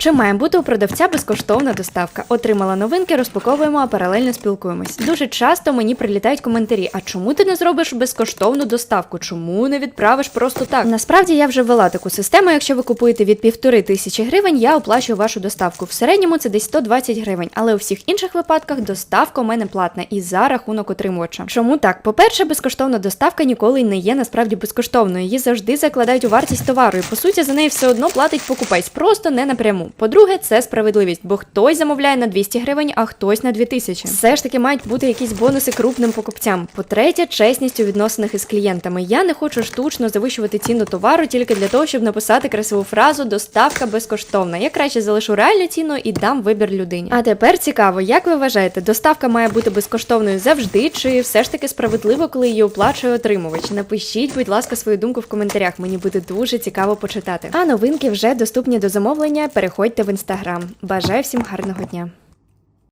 Чи має бути у продавця безкоштовна доставка? Отримала новинки, розпаковуємо, а паралельно спілкуємось. Дуже часто мені прилітають коментарі: а чому ти не зробиш безкоштовну доставку? Чому не відправиш просто так? Насправді я вже ввела таку систему. Якщо ви купуєте від півтори тисячі гривень, я оплачую вашу доставку. В середньому це десь 120 гривень, але у всіх інших випадках доставка у мене платна і за рахунок отримувача. Чому так? По-перше, безкоштовна доставка ніколи не є насправді безкоштовною. Її завжди закладають у вартість товару, і по суті за неї все одно платить покупець, просто не напряму. По-друге, це справедливість, бо хтось замовляє на 200 гривень, а хтось на 2000. Все ж таки мають бути якісь бонуси крупним покупцям. По-третє, чесність у відносинах із клієнтами. Я не хочу штучно завищувати ціну товару тільки для того, щоб написати красиву фразу доставка безкоштовна. Я краще залишу реальну ціну і дам вибір людині. А тепер цікаво, як ви вважаєте, доставка має бути безкоштовною завжди, чи все ж таки справедливо, коли її оплачує отримувач? Напишіть, будь ласка, свою думку в коментарях. Мені буде дуже цікаво почитати. А новинки вже доступні до замовлення. Переходьте в інстаграм. Бажаю всім гарного дня.